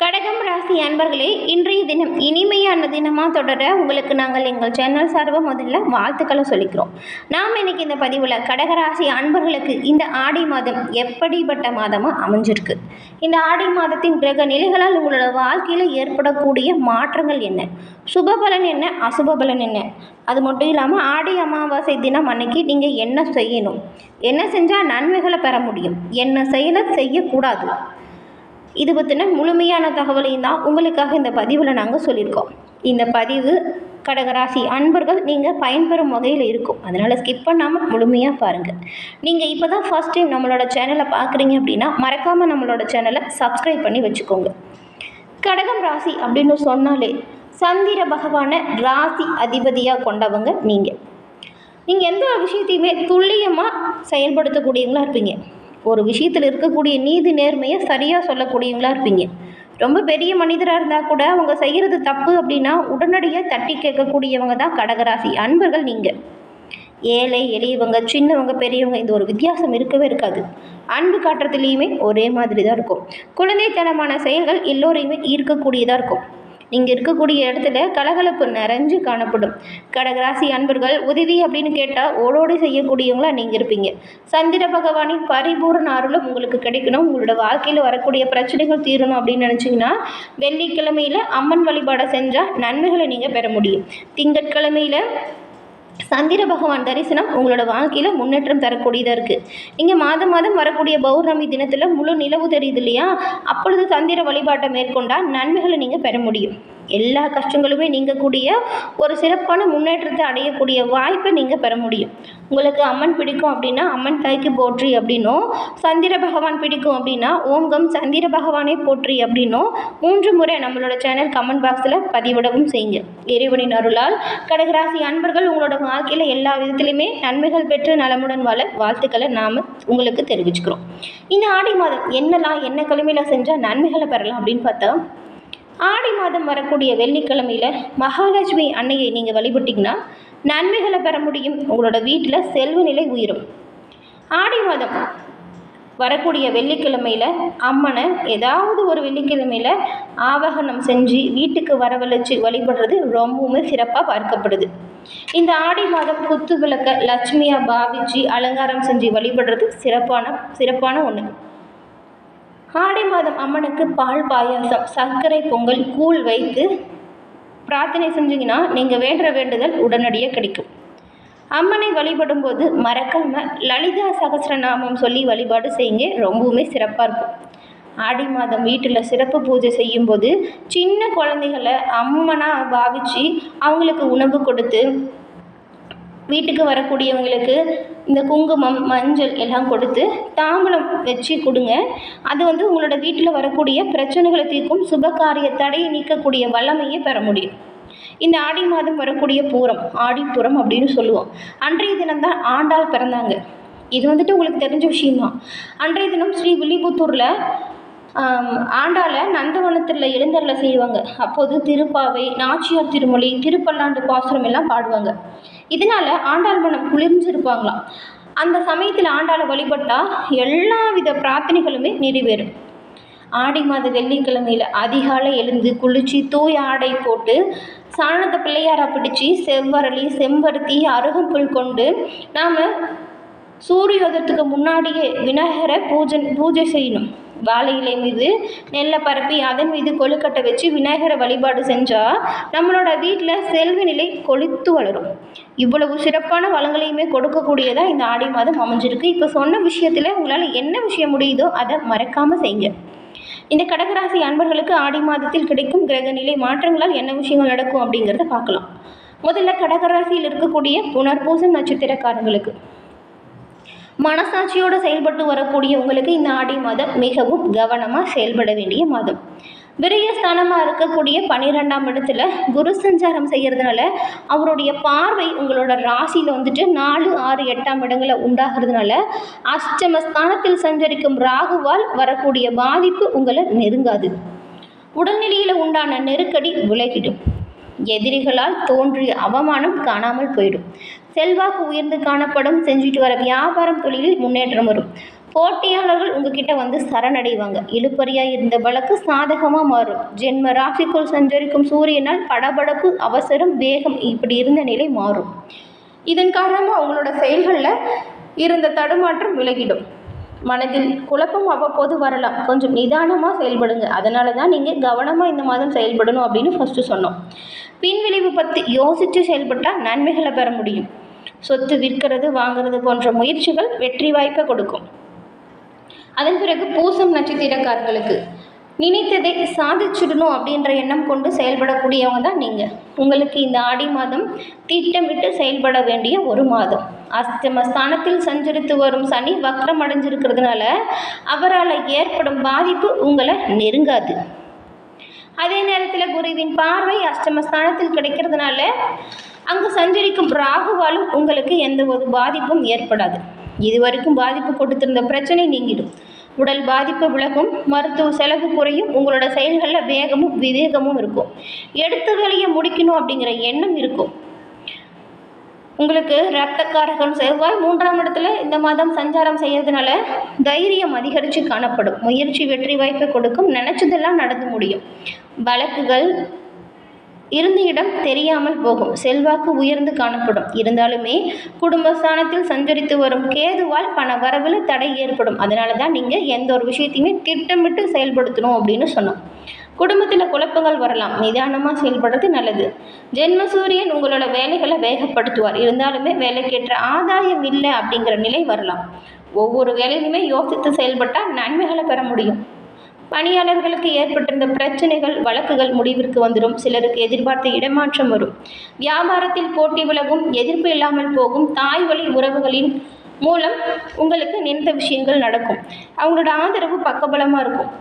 கடகம் ராசி அன்பர்களே இன்றைய தினம் இனிமையான தினமாக தொடர உங்களுக்கு நாங்கள் எங்கள் சேனல் சார்பாக முதல்ல வாழ்த்துக்களை சொல்லிக்கிறோம். நாம் இன்னைக்கு இந்த பதிவில் கடகராசி அன்பர்களுக்கு இந்த ஆடி மாதம் எப்படிப்பட்ட மாதமாக அமைஞ்சிருக்கு? இந்த ஆடி மாதத்தின் கிரக நிலைகளால் உங்களோட வாழ்க்கையில் ஏற்படக்கூடிய மாற்றங்கள் என்ன? சுப பலன் என்ன? அசுப பலன் என்ன? அது மட்டும் இல்லாமல் ஆடி அமாவாசை தினம் அன்னைக்கு நீங்கள் என்ன செய்யணும்? என்ன செஞ்சால் நன்மைகளை பெற முடியும்? என்ன செயலை செய்யக்கூடாது? இது பற்றின முழுமையான தகவலையும் தான் உங்களுக்காக இந்த பதிவில் நாங்கள் சொல்லியிருக்கோம். இந்த பதிவு கடகராசி அன்பர்கள் நீங்கள் பயன்பெறும் வகையில் இருக்கும். அதனால் ஸ்கிப் பண்ணாமல் முழுமையாக பாருங்கள் நீங்கள் இப்போ தான் ஃபஸ்ட் டைம் நம்மளோட சேனலை பார்க்குறீங்க அப்படின்னா மறக்காமல் நம்மளோட சேனலை சப்ஸ்கிரைப் பண்ணி வச்சுக்கோங்க. கடகம் ராசி அப்படின்னு சொன்னாலே சந்திர பகவானை ராசி அதிபதியாக கொண்டவங்க நீங்கள் நீங்கள் எந்த விஷயத்தையுமே துல்லியமாக செயல்படுத்தக்கூடியவங்களா இருப்பீங்க. ஒரு விஷயத்தில் இருக்கக்கூடிய நீதி நேர்மையை சரியாக சொல்லக்கூடியவங்களா இருப்பீங்க. ரொம்ப பெரிய மனிதராக இருந்தால் கூட அவங்க செய்கிறது தப்பு அப்படின்னா உடனடியாக தட்டி கேட்கக்கூடியவங்க தான் கடகராசி. அன்பர்கள் நீங்கள் ஏழை எளியவங்க சின்னவங்க பெரியவங்க இந்த ஒரு வித்தியாசம் இருக்கவே இருக்காது. அன்பு காட்டுறதுலேயுமே ஒரே மாதிரி தான் இருக்கும். குழந்தைத்தனமான செயல்கள் எல்லோரையுமே ஈர்க்கக்கூடியதாக இருக்கும். நீங்கள் இருக்கக்கூடிய இடத்துல கலகலப்பு நிறைஞ்சு காணப்படும். கடகராசி அன்பர்கள் உதவி அப்படின்னு கேட்டால் ஓடோடி செய்யக்கூடியவங்களா நீங்கள் இருப்பீங்க. சந்திர பகவானின் பரிபூர்ண அருளும் உங்களுக்கு கிடைக்கணும். உங்களோட வாழ்க்கையில் வரக்கூடிய பிரச்சனைகள் தீரணும் அப்படின்னு நினச்சிங்கன்னா வெள்ளிக்கிழமையில் அம்மன் வழிபாடை செஞ்சால் நன்மைகளை நீங்கள் பெற முடியும். திங்கட்கிழமையில் சந்திர பகவான் தரிசனம் உங்களோட வாழ்க்கையில் முன்னேற்றம் தரக்கூடியதாக இருக்குது நீங்கள் மாதம் மாதம் வரக்கூடிய பௌர்ணமி தினத்தில் முழு நிலவு தெரியுது இல்லையா? அப்பொழுது சந்திர வழிபாட்டை மேற்கொண்டால் நன்மைகளை நீங்கள் பெற முடியும். எல்லா கஷ்டங்களுமே நீங்கக்கூடிய ஒரு சிறப்பான முன்னேற்றத்தை அடையக்கூடிய வாய்ப்பை நீங்கள் பெற முடியும். உங்களுக்கு அம்மன் பிடிக்கும் அப்படின்னா அம்மன் தாய்க்கு போற்றி அப்படின்னும் சந்திர பகவான் பிடிக்கும் அப்படின்னா ஓங்கம் சந்திர பகவானே போற்றி அப்படின்னும் மூன்று முறை நம்மளோட சேனல் கமெண்ட் பாக்ஸில் பதிவிடவும் செய்யுங்க. இறைவனின் அருளால் கடகராசி அன்பர்கள் உங்களோட வாழ்க்கையில் எல்லா விதத்திலையுமே நன்மைகள் பெற்று நலமுடன் வாழ வாழ்த்துக்களை நாம் உங்களுக்கு தெரிவிச்சுக்கிறோம். இந்த ஆடி மாதம் என்னெல்லாம் என்ன கிழமையில் செஞ்சால் நன்மைகளை பெறலாம் அப்படின்னு பார்த்தா ஆடி மாதம் வரக்கூடிய வெள்ளிக்கிழமையில் மகாலட்சுமி அன்னையை நீங்கள் வழிபட்டிங்கன்னா நன்மைகளை பெற முடியும். உங்களோட வீட்டில் செல்வ நிலை உயரும். ஆடி மாதம் வரக்கூடிய வெள்ளிக்கிழமையில் அம்மனை ஏதாவது ஒரு வெள்ளிக்கிழமையில் ஆவகனம் செஞ்சு வீட்டுக்கு வரவழைச்சு வழிபடுறது ரொம்பவுமே சிறப்பாக பார்க்கப்படுது. இந்த ஆடி மாதம் குத்து விளக்க லட்சுமியாக பாவிச்சு அலங்காரம் செஞ்சு வழிபடுறது சிறப்பான சிறப்பான ஒன்று ஆடி மாதம் அம்மனுக்கு பால் பாயாசம் சர்க்கரை பொங்கல் கூழ் வைத்து பிரார்த்தனை செஞ்சீங்கன்னா நீங்கள் வேண்டுற வேண்டுதல் உடனடியாக கிடைக்கும். அம்மனை வழிபடும் போது மறக்காமல் லலிதா சகசிரநாமம் சொல்லி வழிபாடு செய்யுங்க. ரொம்பவுமே சிறப்பாக இருக்கும். ஆடி மாதம் வீட்டில் சிறப்பு பூஜை செய்யும்போது சின்ன குழந்தைகளை அம்மனாக பாவிச்சு அவங்களுக்கு உணவு கொடுத்து வீட்டுக்கு வரக்கூடியவங்களுக்கு இந்த குங்குமம் மஞ்சள் எல்லாம் கொடுத்து தாம்பலம் வச்சு கொடுங்க. அது வந்து உங்களோட வீட்டில் வரக்கூடிய பிரச்சனைகளை தீர்க்கும் சுபகாரிய தடையை நீக்கக்கூடிய வல்லமையை பெற முடியும். இந்த ஆடி மாதம் வரக்கூடிய பூரம் ஆடிப்புறம் அப்படின்னு சொல்லுவோம். அன்றைய தினம்தான் ஆண்டாள் பிறந்தாங்க. இது வந்துட்டு உங்களுக்கு தெரிஞ்ச விஷயம்தான். அன்றைய தினம் ஸ்ரீ வில்லிபுத்தூரில் ஆண்டாளை நந்தவனத்தில் எழுந்தருளை செய்வாங்க. அப்போது திருப்பாவை நாச்சியார் திருமொழி திருப்பல்லாண்டு பாசுரம் எல்லாம் பாடுவாங்க. இதனால் ஆண்டாள் மனம் குளிர்ஞ்சிருப்பாங்களாம் அந்த சமயத்தில் ஆண்டாளை வழிபட்டால் எல்லா வித பிரார்த்தனைகளுமே நிறைவேறும். ஆடி மாத வெள்ளிக்கிழமையில் அதிகாலை எழுந்து குளிச்சு தூய் ஆடை போட்டு சாணத்தை பிள்ளையாரை பிடிச்சி செவ்வரளி செம்பருத்தி அருகம்புல் கொண்டு நாம் சூரியோதயத்துக்கு முன்னாடியே விநாயகரை பூஜை பூஜை செய்யணும். வாழை இலை மீது நெல்லை பரப்பி அதன் மீது கொழுக்கட்டை வச்சு விநாயகரை வழிபாடு செஞ்சால் நம்மளோட வீட்டில் செல்வ நிலை கொளித்து வளரும். இவ்வளவு சிறப்பான வளங்களையுமே கொடுக்கக்கூடியதாக இந்த ஆடி மாதம் அமைஞ்சிருக்கு. இப்போ சொன்ன விஷயத்தில் உங்களால் என்ன விஷயம் முடியுதோ அதை மறக்காமல் செய்யுங்க. இந்த கடகராசி அன்பர்களுக்கு ஆடி மாதத்தில் கிடைக்கும் கிரகநிலை மாற்றங்களால் என்ன விஷயங்கள் நடக்கும் அப்படிங்கிறத பார்க்கலாம். முதல்ல கடகராசியில் இருக்கக்கூடிய புனர்பூசம் நட்சத்திரக்காரங்களுக்கு. மனசாட்சியோடு செயல்பட்டு வரக்கூடிய உங்களுக்கு இந்த ஆடி மாதம் மிகவும் கவனமாக செயல்பட வேண்டிய மாதம். விரயஸ்தானமாக இருக்கக்கூடிய பன்னிரெண்டாம் இடத்துல குரு சஞ்சாரம் செய்கிறதுனால அவருடைய பார்வை உங்களோட ராசியில் வந்துட்டு நாலு ஆறு எட்டாம் இடங்களை உண்டாகிறதுனால அஷ்டமஸ்தானத்தில் சஞ்சரிக்கும் ராகுவால் வரக்கூடிய பாதிப்பு உங்களை நெருங்காது. உடல்நிலையில் உண்டான நெருக்கடி விலகிடும். எதிரிகளால் தோன்றிய அவமானம் காணாமல் போயிடும். செல்வாக்கு உயர்ந்து காணப்படும் செஞ்சுட்டு வர வியாபாரம் தொழிலில் முன்னேற்றம் வரும். போட்டியாளர்கள் உங்ககிட்ட வந்து சரணடைவாங்க. இழுப்பறியாக இருந்த வழக்கு சாதகமாக மாறும். ஜென்ம ராசிக்குள் சஞ்சரிக்கும் சூரியனால் படபடப்பு அவசரம் வேகம் இப்படி இருந்த நிலை மாறும். இதன் காரணமாக உங்களோட செயல்களில் இருந்த தடுமாற்றம் விலகிடும். மனதில் குழப்பம் அவ்வப்போது வரலாம். கொஞ்சம் நிதானமாக செயல்படுங்க. அதனால தான் நீங்கள் கவனமாக இந்த மாதம் செயல்படணும் அப்படின்னு ஃபஸ்ட்டு சொன்னோம். பின்விளைவு பற்றி யோசித்து செயல்பட்டால் நன்மைகளை பெற முடியும். சொத்து விற்கிறது வாங்குறது போன்ற முயற்சிகள் வெற்றி வாய்ப்பை கொடுக்கும். அதன் பிறகு பூசம் நட்சத்திரக்காரர்களுக்கு நினைத்ததை சாதிச்சிடணும் அப்படின்ற எண்ணம் கொண்டு செயல்படக்கூடியவங்க தான் நீங்கள் உங்களுக்கு இந்த ஆடி மாதம் திட்டமிட்டு செயல்பட வேண்டிய ஒரு மாதம். அஸ்தம ஸ்தானத்தில் சஞ்சரித்து வரும் சனி வக்ரம் அடைஞ்சிருக்கிறதுனால அவரால் ஏற்படும் பாதிப்பு உங்களை நெருங்காது. அதே நேரத்தில் குருவின் பார்வை அஷ்டமஸ்தானத்தில் கிடைக்கிறதுனால அங்கு சஞ்சரிக்கும் ராகுவாலும் உங்களுக்கு எந்த ஒரு பாதிப்பும் ஏற்படாது. இதுவரைக்கும் பாதிப்பு கொடுத்திருந்த பிரச்சனை நீங்கிடும். உடல் பாதிப்பு விலகும் மருத்துவ செலவு குறையும் உங்களோட செயல்களில் வேகமும் விவேகமும் இருக்கும். எடுத்த வேலையை முடிக்கணும் அப்படிங்கிற எண்ணம் இருக்கும். உங்களுக்கு ரத்தக்காரகம் செவ்வாய் மூன்றாம் இடத்துல இந்த மாதம் சஞ்சாரம் செய்யறதுனால தைரியம் அதிகரித்து காணப்படும். முயற்சி வெற்றி வாய்ப்பை கொடுக்கும். நினச்சதெல்லாம் நடந்து முடியும். வழக்குகள் இருந்த இடம் தெரியாமல் போகும். செல்வாக்கு உயர்ந்து காணப்படும். இருந்தாலுமே குடும்பஸ்தானத்தில் சஞ்சரித்து வரும் கேதுவால் பண வரவில் தடை ஏற்படும். அதனால தான் நீங்கள் எந்த ஒரு விஷயத்தையுமே திட்டமிட்டு செயல்படுத்தணும் அப்படின்னு சொன்னோம். குடும்பத்தில் குழப்பங்கள் வரலாம். நிதானமாக செயல்படுறது நல்லது. ஜென்ம சூரியன் உங்களோட வேலைகளை வேகப்படுத்துவார். இருந்தாலுமே வேலைக்கேற்ற ஆதாயம் இல்லை அப்படிங்கிற நிலை வரலாம். ஒவ்வொரு வேலையிலுமே யோசித்து செயல்பட்டால் நன்மைகளை பெற முடியும். பணியாளர்களுக்கு ஏற்பட்டிருந்த பிரச்சனைகள் வழக்குகள் முடிவிற்கு வந்துடும். சிலருக்கு எதிர்பார்த்த இடமாற்றம் வரும். வியாபாரத்தில் போட்டி விலகும் எதிர்ப்பு இல்லாமல் போகும் தாய் வழி உறவுகளின் மூலம் உங்களுக்கு நினைத்த விஷயங்கள் நடக்கும். அவங்களோட ஆதரவு பக்கபலமாக இருக்கும்.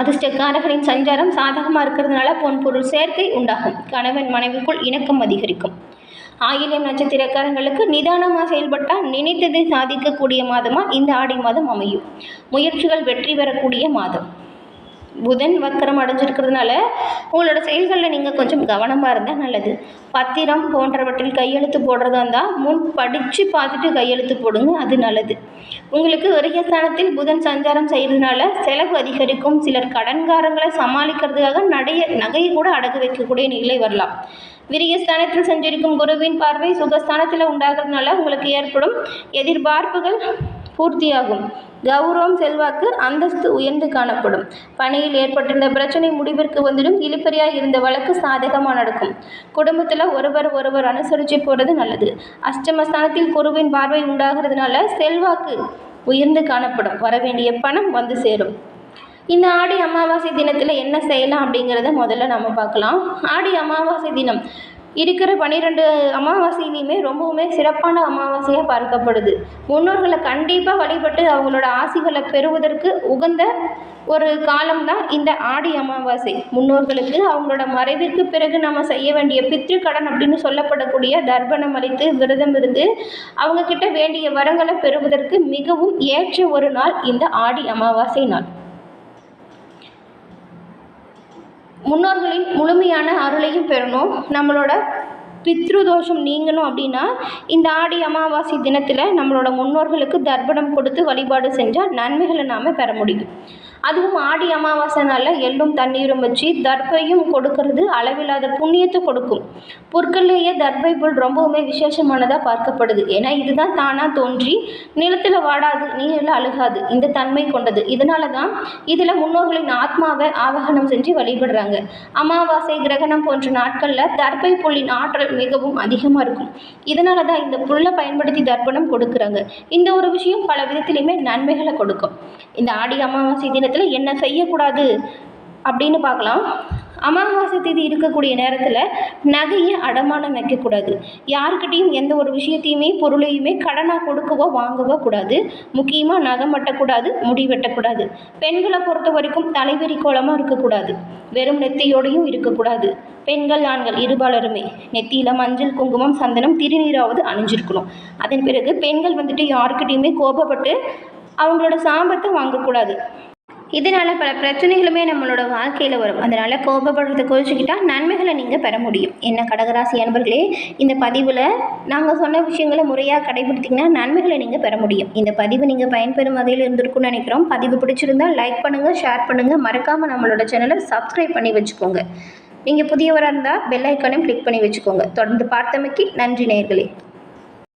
அதிர்ஷ்டக்காரர்களின் சஞ்சாரம் சாதகமாக இருக்கிறதுனால பொன் பொருள் சேர்க்கை உண்டாகும். கணவன் மனைவிக்குள் இணக்கம் அதிகரிக்கும். ஆயிரம் நட்சத்திரக்காரங்களுக்கு நிதானமாக செயல்பட்டால் நினைத்ததை சாதிக்கக்கூடிய மாதமாக இந்த ஆடி மாதம் அமையும். முயற்சிகள் வெற்றி பெறக்கூடிய மாதம். புதன் வக்கரம் அடைஞ்சிருக்கிறதுனால உங்களோட செயல்களில் நீங்கள் கொஞ்சம் கவனமாக இருந்தால் நல்லது. பத்திரம் போன்றவற்றில் கையெழுத்து போடுறதா இருந்தால் முன் படித்து பார்த்துட்டு கையெழுத்து போடுங்க அது நல்லது. உங்களுக்கு விரயஸ்தானத்தில் புதன் சஞ்சாரம் செய்கிறதுனால செலவு அதிகரிக்கும். சிலர் கடன்காரங்களை சமாளிக்கிறதுக்காக நடைய நகையை கூட அடகு வைக்கக்கூடிய நிலை வரலாம். விரியஸ்தானத்தில் சஞ்சரிக்கும் குருவின் பார்வை சுகஸ்தானத்தில் உண்டாகிறதுனால உங்களுக்கு ஏற்படும் எதிர்பார்ப்புகள் பூர்த்தியாகும். கௌரவம் செல்வாக்கு அந்தஸ்து உயர்ந்து காணப்படும். பணியில் ஏற்பட்டிருந்த பிரச்சனை முடிவிற்கு வந்துடும். இழுப்பறியாக இருந்த வழக்கு சாதகமாக நடக்கும். குடும்பத்தில் ஒருவர் ஒருவர் அனுசரித்து போகிறது நல்லது. அஷ்டமஸ்தானத்தில் குருவின் பார்வை உண்டாகிறதுனால செல்வாக்கு உயர்ந்து காணப்படும். வரவேண்டிய பணம் வந்து சேரும். இந்த ஆடி அமாவாசை தினத்தில் என்ன செய்யலாம் அப்படிங்கிறத முதல்ல நம்ம பார்க்கலாம். ஆடி அமாவாசை தினம். இருக்கிற பன்னிரெண்டு அமாவாசையிலையுமே ரொம்பவுமே சிறப்பான அமாவாசையாக பார்க்கப்படுது. முன்னோர்களை கண்டிப்பாக வழிபட்டு அவங்களோட ஆசிகளை பெறுவதற்கு உகந்த ஒரு காலம்தான் இந்த ஆடி அமாவாசை. முன்னோர்களுக்கு அவங்களோட மறைவிற்கு பிறகு நம்ம செய்ய வேண்டிய பித்ரு அப்படின்னு சொல்லப்படக்கூடிய தர்ப்பணம் அளித்து விரதம் இருந்து அவங்கக்கிட்ட வேண்டிய வரங்களை பெறுவதற்கு மிகவும் ஏற்ற ஒரு நாள் இந்த ஆடி அமாவாசை நாள். முன்னோர்களின் முழுமையான அருளையும் வரணும் நம்மளோட பித்ரு தோஷம் நீங்கணும் அப்படின்னா இந்த ஆடி அமாவாசை தினத்தில் நம்மளோட முன்னோர்களுக்கு தர்ப்பணம் கொடுத்து வழிபாடு செஞ்சால் நன்மைகளை நாம் பெற முடியும். அதுவும் ஆடி அமாவாசை நாளில் எள்ளும் தண்ணீரும் வச்சு தர்பையும் கொடுக்கறது அளவில்லாத புண்ணியத்தை கொடுக்கும். பொற்கள்லேயே தர்பை புல் ரொம்பவுமே விசேஷமானதாக பார்க்கப்படுது. ஏன்னா இதுதான் தானாக தோன்றி நிலத்தில் வாடாது நீரில் அழுகாது இந்த தன்மை கொண்டது. இதனால தான் இதில் முன்னோர்களின் ஆத்மாவை ஆவகனம் செஞ்சு வழிபடுறாங்க. அமாவாசை கிரகணம் போன்ற நாட்களில் தர்பை புல்லின் ஆற்றல் மிகவும் அதிகமாக இருக்கும். இதனால தான் இந்த புல்லை பயன்படுத்தி தர்ப்பணம் கொடுக்குறாங்க. இந்த ஒரு விஷயம் பல விதத்திலையுமே நன்மைகளை கொடுக்கும். இந்த ஆடி அமாவாசை நேரத்தில் என்ன செய்யக்கூடாது அப்படின்னு பார்க்கலாம். அமாவாசை தேதி இருக்கக்கூடிய நேரத்தில் நகையை அடமானம் வைக்கக்கூடாது. யாருக்கிட்டேயும் எந்த ஒரு விஷயத்தையுமே பொருளையுமே கடனாக கொடுக்கவோ வாங்கவோ கூடாது. முக்கியமாக நகை மட்டக்கூடாது முடி வெட்டக்கூடாது. பெண்களை பொறுத்த வரைக்கும் தலைவெறி கோலமாக இருக்கக்கூடாது. வெறும் நெத்தியோடையும் இருக்கக்கூடாது. பெண்கள் ஆண்கள் இருபாலருமே நெத்தியில் மஞ்சள் குங்குமம் சந்தனம் திருநீராவது அணிஞ்சிருக்கணும். அதன் பிறகு பெண்கள் வந்துட்டு யாருக்கிட்டேயுமே கோபப்பட்டு அவங்களோட சாம்பத்தை வாங்கக்கூடாது. இதனால் பல பிரச்சனைகளுமே நம்மளோட வாழ்க்கையில் வரும். அதனால் கோபப்படுறத குறைச்சிக்கிட்டா நன்மைகளை நீங்கள் பெற முடியும். என்ன கடகராசி அன்பர்களே இந்த பதிவில் நாங்கள் சொன்ன விஷயங்களை முறையாக கடைபிடித்திங்கன்னா நன்மைகளை நீங்கள் பெற முடியும். இந்த பதிவு நீங்கள் பயன்பெறும் வகையில் இருந்திருக்கும்னு நினைக்கிறோம். பதிவு பிடிச்சிருந்தால் லைக் பண்ணுங்கள் ஷேர் பண்ணுங்கள் மறக்காமல் நம்மளோட சேனலை சப்ஸ்கிரைப் பண்ணி வச்சுக்கோங்க. நீங்கள் புதியவராக இருந்தால் பெல் ஐக்கானையும் கிளிக் பண்ணி வச்சுக்கோங்க. தொடர்ந்து பார்த்தமைக்கு நன்றி நேர்களே